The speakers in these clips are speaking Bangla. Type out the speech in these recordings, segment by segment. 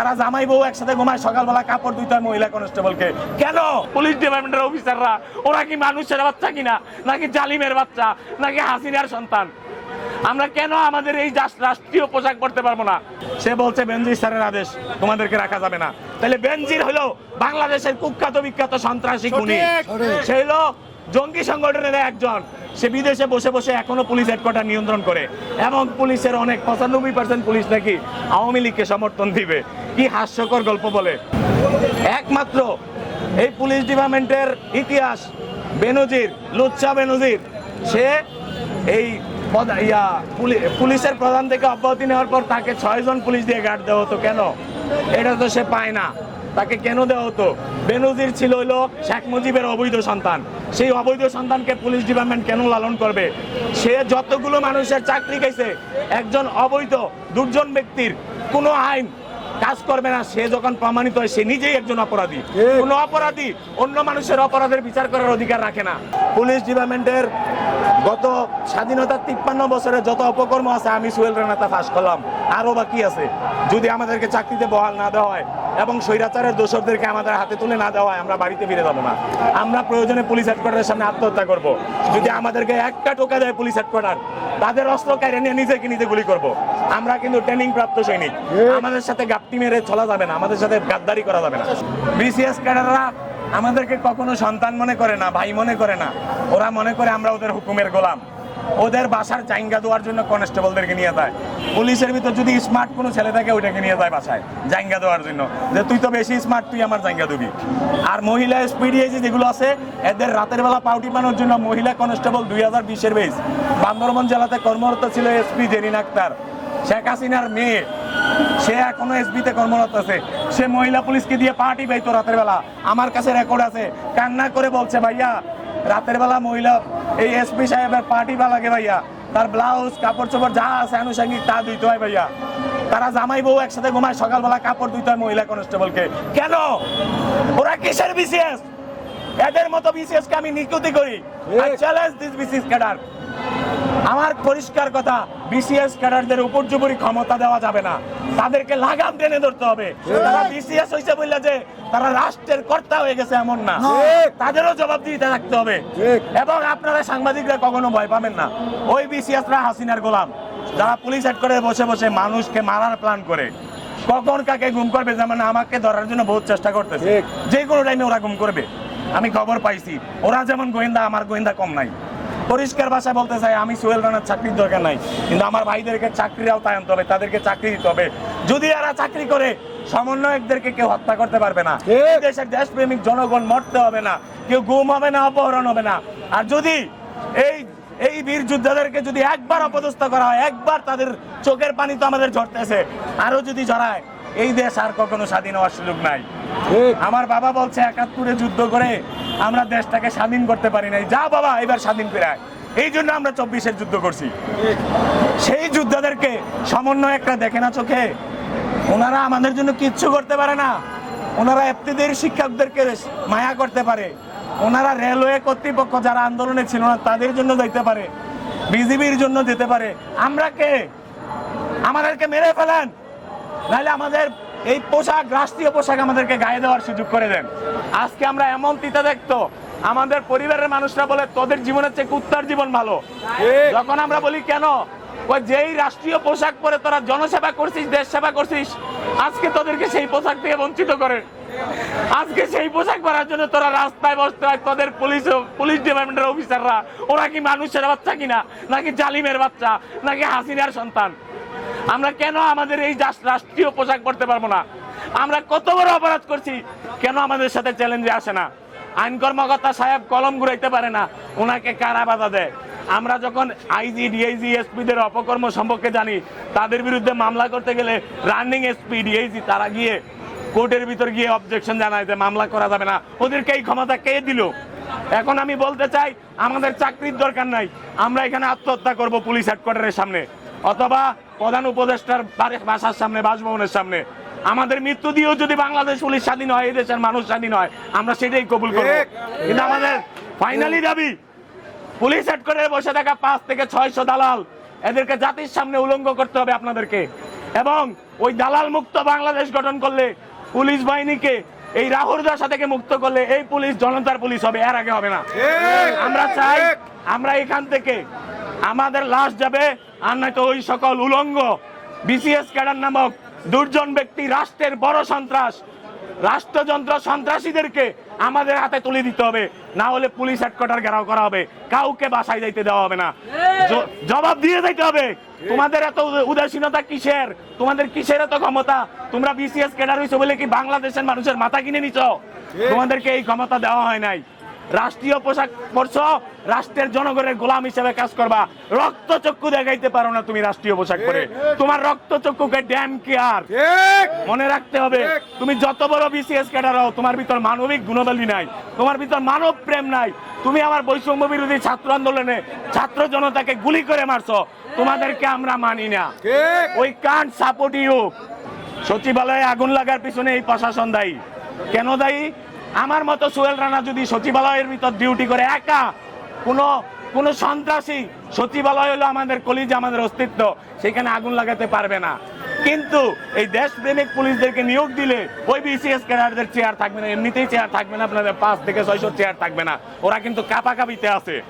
তারা জামাই বউ একসাথে ঘুমায় সকালবেলা কাপড় ধুইতে হয় মহিলা কনস্টেবলকে। কেন? পুলিশ ডিপার্টমেন্টের অফিসাররা ওরা কি মানুষের বাচ্চা কিনা? নাকি জালিমের বাচ্চা? নাকি হাসিনার সন্তান? আমরা কেন আমাদের এই রাষ্ট্রীয় পোশাক পরতে পারব না? সে বলছে বেনজির স্যারের আদেশ তোমাদেরকে রাখা যাবে না। তাহলে বেনজির হলো বাংলাদেশের কুখ্যাত বিখ্যাত সন্ত্রাসী খুনি। সে হলো জঙ্গি সংগঠনের একজন। সে বিদেশে বসে বসে এখনও পুলিশ হেডকোয়ার্টার নিয়ন্ত্রণ করে। এবং পুলিশের অনেক পঁচানব্বই পার্সেন্ট পুলিশ নাকি আওয়ামী লীগকে সমর্থন দিবে। কি হাস্যকর গল্প বলে। একমাত্র এই পুলিশ ডিপার্টমেন্টের ইতিহাস, বেনজির লুচ্চা বেনজির, সে এই ইয়া, পুলি- পুলিশের প্রধান থেকে অব্যাহতি নেওয়ার পর তাকে ছয়জন পুলিশ দিয়ে গার্ড দেওয়া হতো। কেন? এটা তো সে পায় না। তাকে কেন দেওয়া হতো? বেনজির ছিল হইল শেখ মুজিবের অবৈধ সন্তান। সেই অবৈধ সন্তানকে পুলিশ ডিপার্টমেন্ট কেন লালন করবে? সে যতগুলো মানুষের চাকরি গেছে একজন অবৈধ, দুর্জন ব্যক্তির কোনো আইন কাজ করবে না সে যখন প্রমাণিত হয় সে নিজেই একজন অপরাধী। কোনো অপরাধী অন্য মানুষের অপরাধের বিচার করার অধিকার রাখে না। পুলিশ ডিপার্টমেন্টের গত স্বাধীনতার তিপ্পান্ন বছরে যত অপকর্ম আছে আমি সোহেল রানা তা ফাঁস করলাম। আরও বাকি আছে। যদি আমাদেরকে চাকরিতে বহাল না দেওয়া হয় এবং স্বৈরাচারের দোষরদেরকে আমাদের হাতে তুলে না দেওয়া হয় আমরা বাড়িতে ফিরে যাব না। আমরা প্রয়োজনে পুলিশ হেডকোয়ার্টারের সামনে আত্মহত্যা করব। যদি আমাদেরকে একটা টোকা দেয় পুলিশ হেডকোয়ার্টার তাদের অস্ত্র কেড়ে নিয়ে নিজেকে নিজে গুলি করব। আমরা কিন্তু ট্রেনিং প্রাপ্ত সৈনিক আমাদের সাথে গাপটি মেরে চলা যাবে না আমাদের সাথে গাদ্দারি করা যাবে না। বিসিএস ক্যাডাররা আমাদেরকে কখনো সন্তান মনে করে না ভাই মনে করে না। ওরা মনে করে আমরা ওদের হুকুমের গোলাম। ওদের বাসার জাইঙ্গা দেওয়ার জন্য কনস্টেবলদেরকে নিয়ে যায়। পুলিশের ভিতর যদি স্মার্ট কোনো ছেলে থাকে ওইটাকে নিয়ে যায় বাসায় জাইঙ্গা দেওয়ার জন্য। যে তুই তো বেশি স্মার্ট তুই আমার জাইঙ্গা দিবি। আর মহিলা এসপিডিএজি যেগুলো আছে এদের রাতের বেলা পাউটি পানোর জন্য মহিলা কনস্টেবল দুই হাজার বিশের বেস বান্দরবন জেলাতে কর্মরত ছিল এসপি জেরিন আক্তার। শেখ হাসিনার মেয়ে। সে এখনও এসবিতে কর্মরত আছে। সে মহিলা পুলিশকে দিয়ে পার্টি পাইতো রাতের বেলা। আমার কাছে রেকর্ড আছে। কান্না করে বলছে ভাইয়া রাতের বেলা মহিলা এই এসপি সাহেবের পার্টি বা লাগে ভাইয়া। তার ব্লাউজ কাপড় চোপড় যা আছে আনুষঙ্গিক তা ধুইতে হয় ভাইয়া। তারা জামাই বউ একসাথে ঘুমায় সকালবেলা কাপড় ধুইতে হয় মহিলা কনস্টেবলকে কেন? ওরা কিসের বিসিএস এদের মতো বিসিএস কে আমি নিকুতি করি। I challenge this BCS cadre আমার পরিষ্কার কথা বিসিএস ক্যাডারদের উপর্যুপরি ক্ষমতা দেওয়া যাবে না। তাদেরকে লাগাম টেনে ধরতে হবে। তারা বিসিএস হয়েছে বললে যে তারা রাষ্ট্রের কর্তা হয়ে গেছে এমন না। তাদেরও জবাব দিতে থাকতে হবে এবং আপনারা সাংবাদিকরা কখনো ভয় পাবেন না। ওই বিসিএসরা হাসিনার গোলাম। যারা পুলিশ হেড করে বসে বসে মানুষকে মারার প্ল্যান করে। কখন কাকে গুম করবে যেমন আমাকে ধরার জন্য বহুত চেষ্টা করতেছে। যে কোনো টাইমে ওরা গুম করবে। আমি খবর পাইছি। ওরা যেমন গোয়েন্দা আমার গোয়েন্দা কম নাই। পরিষ্কার ভাষায় বলতে চাই আমি সোহেল রানার চাকরির দরকার নাই কিন্তু আমার ভাইদেরকে চাকরির আওতায় আনতে হবে তাদেরকে চাকরি দিতে হবে। যদি এরা চাকরি করে সমন্বয়কদেরকে কেউ হত্যা করতে পারবে না। এই দেশের দেশপ্রেমিক জনগণ মরতে হবে না কেউ গুম হবে না অপহরণ হবে না। আর যদি এই এই বীর যোদ্ধাদেরকে যদি একবার অপদস্থ করা হয় একবার তাদের চোখের পানি তো আমাদের ঝরতেছে আরও যদি ঝরায় এই দেশ আর কখনো স্বাধীন হওয়ার সুযোগ নাই। আমার বাবা বলছে একাত্তরে যুদ্ধ করে আমরা দেশটাকে স্বাধীন করতে পারি নাই। যা বাবা এবার স্বাধীন করে এই জন্য আমরা চব্বিশের যুদ্ধ করছি। সেই যোদ্ধাদেরকে সমন্বয় একটা দেখে না চোখে? ওনারা আমাদের জন্য কিচ্ছু করতে পারে না। ওনারা এফতিদের শিক্ষকদেরকে মায়া করতে পারে। ওনারা রেলওয়ে কর্তৃপক্ষ যারা আন্দোলনে ছিল না তাদের জন্য যাইতে পারে। বিজিবির জন্য যেতে পারে। আমরা কে? আমাদেরকে মেরে ফেলেন। নাহলে আমাদের এই পোশাক রাষ্ট্রীয় পোশাক আমাদেরকে গায়ে দেওয়ার সুযোগ করে দেন। আজকে আমরা এমন তিতা দেখতো আমাদের পরিবারের মানুষরা বলে তোদের জীবনের চেয়ে কুত্তার জীবন ভালো। যখন আমরা বলি কেন? ওই যেই রাষ্ট্রীয় পোশাক পরে তোরা জনসেবা করছিস দেশ সেবা করছিস আজকে তোদেরকে সেই পোশাক থেকে বঞ্চিত করে। আজকে সেই পোশাক পরার জন্য তোরা রাস্তায় বসতে হয় তোদের পুলিশ পুলিশ ডিপার্টমেন্টের অফিসাররা। ওরা কি মানুষের বাচ্চা কিনা? নাকি জালিমের বাচ্চা? নাকি হাসিনার সন্তান? আমরা কেন আমাদের এই রাষ্ট্রীয় পোশাক পরতে পারব না? আমরা কত বড় অপরাধ করছি, কেন আমাদের সাথে চ্যালেঞ্জে আসে না? আইন কর্মকর্তা সাহেব কলম ঘুরাইতে পারে না, ওনাকে কারা বাধা দেয়? আমরা যখন আইজি ডিআইজি এসপিদের অপকর্ম সম্পর্কে জানি, তাদের বিরুদ্ধে মামলা করতে গেলে রানিং এসপি ডিআইজি তারা গিয়ে কোর্টের ভিতর গিয়ে অবজেকশন জানায় যে মামলা করা যাবে না। ওদেরকে এই ক্ষমতা কে দিল? এখন আমি বলতে চাই, আমাদের চাকরির দরকার নাই। আমরা এখানে আত্মহত্যা করব পুলিশ হেডকোয়ার্টারের সামনে। অথবা প্রধান উপদেষ্টার বাসার সামনে বাসভবনের সামনে। আমাদের মৃত্যু দিয়েও যদি বাংলাদেশ পুলিশ স্বাধীন হয় এই দেশের মানুষ স্বাধীন হয় আমরা সেটাই কবুল করব। কিন্তু আমাদের ফাইনালি দাবি পুলিশ হেডকোয়ার্টারে বসে থাকা পাঁচ থেকে ছয়শো দালাল এদেরকে জাতির সামনে উলঙ্গ করতে হবে আপনাদেরকে। এবং ওই দালাল মুক্ত বাংলাদেশ গঠন করলে পুলিশ বাহিনীকে এই রাহুল দশা থেকে মুক্ত করলে এই পুলিশ জনতার পুলিশ হবে এর আগে হবে না। আমরা চাই আমরা এখান থেকে আমাদের লাশ যাবে আর নয়তো ওই সকল উলঙ্গ বিসিএস ক্যাডার নামক দুর্জন ব্যক্তি রাষ্ট্রের বড় সন্ত্রাস রাষ্ট্রযন্ত্র সন্ত্রাসীদেরকে আমাদের হাতে তুলে দিতে হবে। না হলে পুলিশ হেডকোয়ার্টার ঘেরাও করা হবে। কাউকে বাসায় যাইতে দেওয়া হবে না। জবাব দিয়ে যাইতে হবে। তোমাদের এত উদাসীনতা কিসের? তোমাদের কিসের এত ক্ষমতা? তোমরা বিসিএস ক্যাডার হইছো বলে কি বাংলাদেশের মানুষের মাথা কিনে নিছ? তোমাদেরকে এই ক্ষমতা দেওয়া হয় নাই। রাষ্ট্রীয় পোশাক পরছো রাষ্ট্রের জনগণের গোলাম হিসেবে কাজ করবা। রক্ত চক্ষু দেখাইতে পারো না তুমি রাষ্ট্রীয় পোশাক পরে। তোমার রক্ত চক্ষুকে ড্যাম কেয়ার ঠিক। মনে রাখতে হবে তুমি যত বড় বিসিএস ক্যাডার হও তোমার ভিতর মানবিক গুণবলী নাই তোমার ভিতর মানব প্রেম নাই। তুমি আমার বৈষম্য বিরোধী ছাত্র আন্দোলনে ছাত্র জনতাকে গুলি করে মারছো। তোমাদেরকে আমরা মানি না। ওই কান সাপোর্ট ইউ সচিবালয়ে আগুন লাগার পিছনে এই প্রশাসন দায়ী। কেন দায়ী? আমার মতো সোহেল রানা যদি সচিবালয়ের ভিতর ডিউটি করে, একা। কোনো কোনো সন্ত্রাসী সচিবালয় হলো আমাদের কলিজ, আমাদের অস্তিত্ব। সেখানে আগুন লাগাতে পারবে না। কিন্তু এই দেশপ্রেমিক পুলিশদেরকে নিয়োগ দিলে ওই বিসিএস ক্যাডারদের চেয়ার থাকবে না, এমনিতেই চেয়ার থাকবে না, আপনাদের পাঁচ থেকে ছয়শো চেয়ার থাকবে না। ওরা কিন্তু কাপাকাপিতে আছে।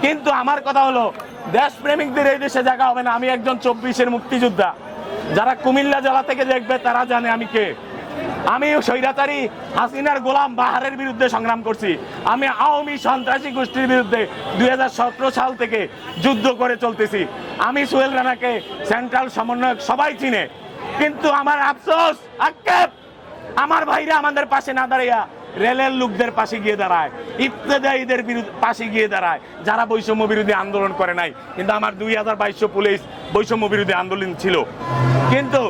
কিন্তু আমার কথা হলো, দেশপ্রেমিকদের এই দেশে জায়গা হবে না। আমি একজন চব্বিশের মুক্তিযোদ্ধা। যারা কুমিল্লা জেলা থেকে দেখবে, তারা জানে আমি কে। আমি স্বৈরাচারী হাসিনার গোলাম বাহারের বিরুদ্ধে সংগ্রাম করছি। আমি আওয়ামী সন্ত্রাসী গোষ্ঠীর বিরুদ্ধে দুই হাজার সতেরো সাল থেকে যুদ্ধ করে চলতেছি। আমি সোহেল রানাকে সেন্ট্রাল সমন্বয়ক সবাই চিনে। কিন্তু আমার আফসোস আক্ষেপ আমার ভাইরা আমাদের পাশে না দাঁড়িয়ে রেলের লোকদের পাশে গিয়ে দাঁড়ায় ইত্তেদায়ীদের বিরুদ্ধে পাশে গিয়ে দাঁড়ায়। যারা বৈষম্য বিরোধী আন্দোলন করে নাই কিন্তু আমার দুই হাজার বাইশশো পুলিশ বৈষম্য বিরোধী আন্দোলন ছিল। কিন্তু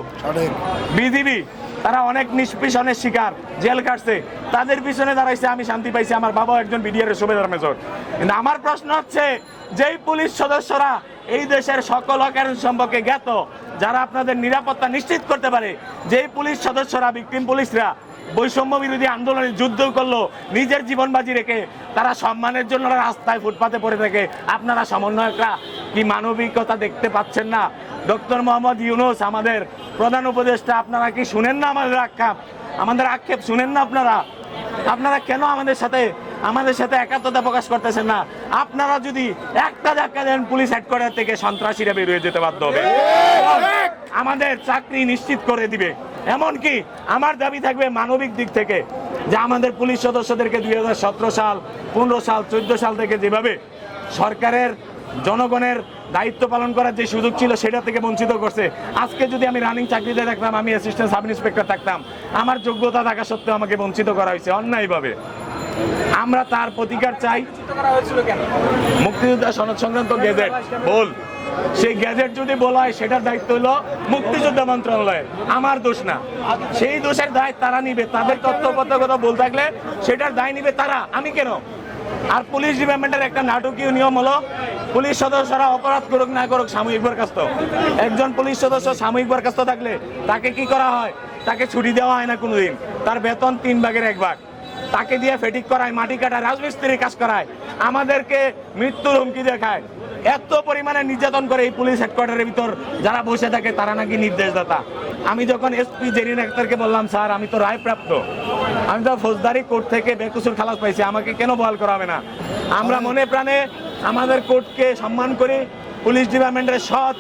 বিজিবি তারা অনেক নিষ্পেষণের শিকার, জেল কাটছে। তাদের পিছনে দাঁড়াইছে, আমি শান্তি পাইছি, আমার বাবা একজন বিডিআর সুবেদার মেজর। কিন্তু আমার প্রশ্ন হচ্ছে, যেই পুলিশ সদস্যরা এই দেশের সকল অকারণ সম্পর্কে জ্ঞাত, যারা আপনাদের নিরাপত্তা নিশ্চিত করতে পারে, যেই পুলিশ সদস্যরা বিক্রিম পুলিশরা বৈষম্য বিরোধী আন্দোলনে যুদ্ধ করল, নিজের জীবন বাজি রেখে তারা সম্মানের জন্য রাস্তায় ফুটপাতে পড়ে থাকে, আপনারা সমন্বয়করা কি মানবিকতা দেখতে পাচ্ছেন না? ডক্টর মোহাম্মদ ইউনুস, আমাদের প্রধান উপদেষ্টা, আপনারা কি শুনেন না আমাদের আক্ষেপ? আমাদের আক্ষেপ শুনেন না আপনারা? আপনারা কেন আমাদের সাথে আমাদের সাথে একাত্মতা প্রকাশ করতেছেন না? আপনারা যদি একটা ধাক্কা দেন, পুলিশ হেডকোয়ার্টার থেকে সন্ত্রাসীরা বেরিয়ে যেতে বাধ্য হবে। আমাদের চাকরি নিশ্চিত করে দিবে। এমনকি আমার দাবি থাকবে মানবিক দিক থেকে যে আমাদের পুলিশ সদস্যদেরকে দুই হাজার সতেরো সাল, পনেরো সাল, চোদ্দ সাল থেকে যেভাবে সরকারের জনগণের দায়িত্ব পালন করার যে সুযোগ ছিল সেটা থেকে বঞ্চিত করছে। আজকে যদি আমি রানিং চাকরিতে থাকতাম, আমি অ্যাসিস্ট্যান্ট সাব ইন্সপেক্টর থাকতাম, আমার যোগ্যতা থাকা সত্ত্বেও আমাকে বঞ্চিত করা হয়েছে অন্যায়ভাবে। আমরা তার প্রতিকার চাই। মুক্তিযোদ্ধা সনদ সংক্রান্ত গেজেট বল। সেই গ্যাজেট যদি বলা হয়, সেটার দায়িত্ব হলো মুক্তিযোদ্ধা মন্ত্রণালয়ের। আমার দোষ না। সেই দোষের দায় তারা নিবে। তাদের তথ্যপত্রগত বল থাকলে সেটার দায় নিবে তারা। আমি কেন? আর পুলিশ ডিপার্টমেন্টের একটা নাটকীয় নিয়ম হলো, পুলিশ সদস্যরা অপরাধ করুক না করুক সাময়িক বরখাস্ত। একজন পুলিশ সদস্য সাময়িক বরখাস্ত থাকলে তাকে কি করা হয়? তাকে ছুটি দেওয়া হয় না কোনোদিন। তার বেতন তিন ভাগের এক ভাগ। তাকে দিয়ে ফেটিক করায়, মাটি কাটায়, রাজমিস্ত্রির কাজ করায়, আমাদেরকে মৃত্যুর হুমকি দেখায়। এত পরিমাণে নির্যাতন করে এই পুলিশ হেডকোয়ার্টারের ভিতর যারা বসে থাকে, তারা নাকি নির্দেশদাতা। আমি যখন এসপি জেরিন আক্তারকে বললাম স্যার আমি তো রায় প্রাপ্ত আমি তো ফৌজদারি কোর্ট থেকে বেকসুর খালাস পাইছি আমাকে কেন বহাল করা হবে না? আমরা মনে প্রাণে আমাদের কোর্টকে সম্মান করি পুলিশ ডিপার্টমেন্টের সৎ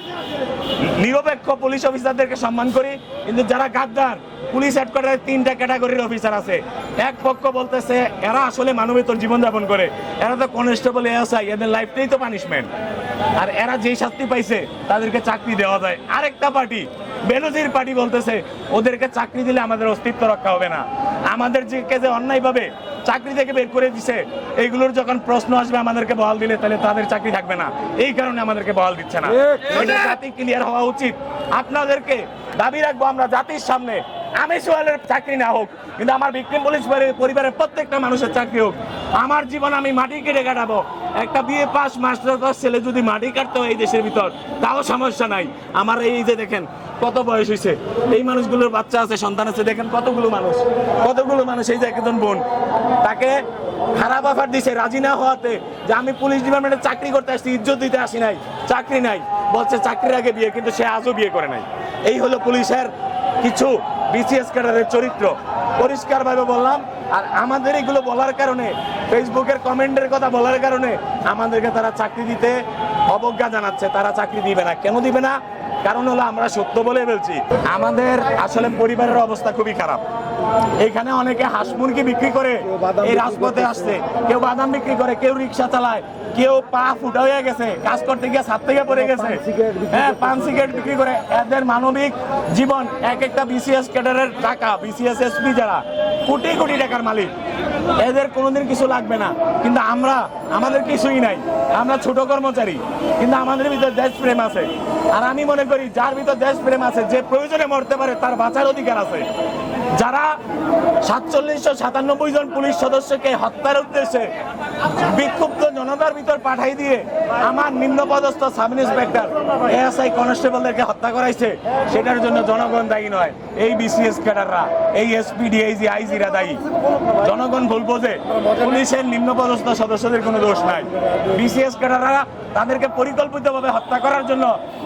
নিরপেক্ষ পুলিশ অফিসারদেরকে সম্মান করি কিন্তু যারা গাদ্দার পুলিশ হেডকোয়ার্টারের তিনটা ক্যাটাগরির অফিসার আছে। এক পক্ষ বলতেছে এরা আসলে মানবেতর জীবনযাপন করে। এরা তো কনস্টেবল এসআই এদের লাইফটাই তো পানিশমেন্ট আর এরা যেই শাস্তি পাইছে তাদেরকে চাকরি দেওয়া যায়। আরেকটা পার্টি বেনজির পার্টি বলতেছে ওদেরকে চাকরি দিলে আমাদের অস্তিত্ব রক্ষা হবে না। আমাদের যে যে অন্যায়ভাবে চাকরি থেকে বের করে দিছে এইগুলোর যখন প্রশ্ন আসবে আমাদেরকে বহাল দিলে তাহলে তাদের চাকরি থাকবে না। এই কারণে আমাদেরকে বহাল দিচ্ছে না। এটা জাতি ক্লিয়ার হওয়া উচিত। আপনাদেরকে দাবি রাখব আমরা জাতির সামনে আমি সোহেলের চাকরি না হোক, কিন্তু আমার বিক্রিম পুলিশ পরিবারের প্রত্যেকটা মানুষের চাকরি হোক, আমার জীবন আমি মাটি কেটে কাটাবো। একটা বিয়ে পাস মাস্টার পাস ছেলে যদি মাটি কাটতে এই দেশের ভিতর, তাও সমস্যা নাই। আমার এই যে দেখেন, কত বয়স হয়েছে এই মানুষগুলোর বাচ্চা আছে, সন্তান আছে, দেখেন কতগুলো মানুষ কতগুলো মানুষ এই যে একজন বোন, তাকে খারাপ অফার দিছে, রাজি না হওয়াতে, যে আমি পুলিশ ডিপার্টমেন্টে চাকরি করতে আসছি, ইজ্জত দিতে আসি নাই, চাকরি নাই, বলছে চাকরির আগে বিয়ে, কিন্তু সে আজও বিয়ে করে নাই। এই হলো পুলিশের কিছু বিসিএস ক্যাডারের চরিত্র। পরিষ্কারভাবে বললাম, আর আমাদের এগুলো বলার কারণে ফেসবুকের কমেন্টের কথা বলার কারণে আমাদেরকে তারা চাকরি দিতে অবজ্ঞা জানাচ্ছে। তারা চাকরি দিবে না। কেন দিবে না? কারণ হলো আমরা সত্য বলে বলছি আমাদের আসলে পরিবারের অবস্থা খুবই খারাপ। এখানে অনেকে হাঁস মুরগি বিক্রি করে এই রাজপথে আসছে। কেউ বাদাম বিক্রি করে কেউ রিক্সা চালায় কেউ পা ফুটা হয়ে গেছে কাজ করতে গিয়ে ছাদ থেকে পড়ে গেছে। হ্যাঁ পান সিগারেট বিক্রি করে। এদের মানবিক জীবন এক একটা বিসিএস ক্যাডারের টাকা বিসিএস এসপি যারা কোটি কোটি টাকার মালিক। এদের কোনোদিন কিছু লাগবে না। কিন্তু আমরা আমাদের কিছুই নাই। আমরা ছোট কর্মচারী কিন্তু আমাদের ভিতরে দেশপ্রেম আছে। আর আমি মনে করি যার ভিতর দেশপ্রেম আছে যে প্রয়োজনে মরতে পারে তার বাঁচার অধিকার আছে। যারা সাতচল্লিশশো সাতানব্বই জন পুলিশ সদস্যকে হত্যার উদ্দেশ্যে বিক্ষুব্ধ জনতার ভিতর পাঠাই দিয়ে আমার নিম্নপদস্থ সাব ইন্সপেক্টর এএসআই কনস্টেবলদেরকে হত্যা করাইছে, সেটার জন্য জনগণ দায়ী নয়। এই বিসিএস ক্যাডাররা, এই এসপি, ডিআইজি, আইজিরা দায়ী। জনগণ ভুল বোঝে পুলিশের নিম্নপদস্থ সদস্যদের কোনো দোষ নাই। বিসিএস ক্যাডাররা তাদেরকে পরিকল্পিতভাবে হত্যা করার জন্য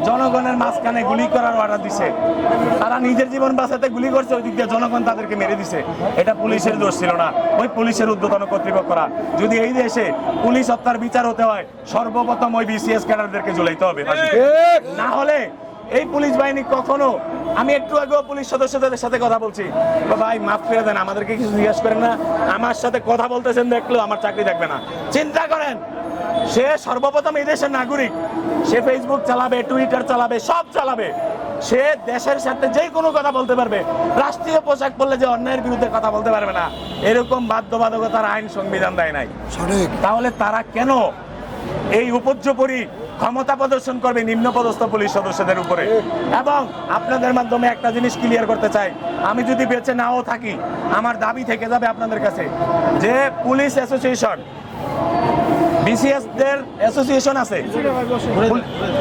জনগণের মাঝখানে গুলি করার অর্ডার দিছে। তারা নিজের জীবন বাঁচাতে গুলি করছে, ওই দিক দিয়ে জনগণ তাদেরকে মেরে দিছে। এটা পুলিশের দোষ ছিল না। ওই পুলিশের উদ্বোধন কর্তৃপক্ষরা। যদি এই দেশে পুলিশ হত্যার বিচার হতে হয় সর্বপ্রথম ওই বিসিএস ক্যাডারদেরকে ঝুলাইতে হবে। না হলে এই পুলিশ বাহিনী কখনো আমি একটু আগেও পুলিশ সদস্যদের সাথে কথা বলছি। ভাই মাফ করে দেন আমাদেরকে কিছু জিজ্ঞেস করেন না। আমার সাথে কথা বলতেছেন দেখলেও আমার চাকরি থাকবে না। চিন্তা করেন! সে সর্বপ্রথম এই দেশের নাগরিক। সে ফেসবুক চালাবে টুইটার চালাবে সব চালাবে। সে দেশের সাথে যে কোনো কথা বলতে পারবে। রাষ্ট্রীয় পোশাক পরলে যে অন্যায়ের বিরুদ্ধে কথা বলতে পারবে না। এরকম বাধ্যবাধকতার আইন সংবিধান দেয় নাই। তাহলে তারা কেন এই উপর্যপরি ক্ষমতা প্রদর্শন করবে নিম্নপদস্থ পুলিশ সদস্যদের উপরে? এবং আপনাদের মাধ্যমে একটা জিনিস ক্লিয়ার করতে চাই। আমি যদি বেঁচে নাও থাকি আমার দাবি থেকে যাবে আপনাদের কাছে যে পুলিশ অ্যাসোসিয়েশন বিসিএস দের অ্যাসোসিয়েশন আছে।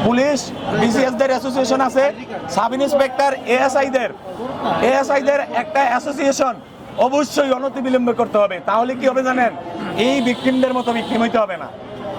পুলিশ বিসিএস দের অ্যাসোসিয়েশন আছে, সাব ইন্সপেক্টর এএসআই দের এএসআই দের একটা অ্যাসোসিয়েশন অবশ্যই অনতিবিলম্বে করতে হবে। তাহলে কি হবে জানেন? এই ভিকটিমদের মতো ভিকটিম হইতে হবে না।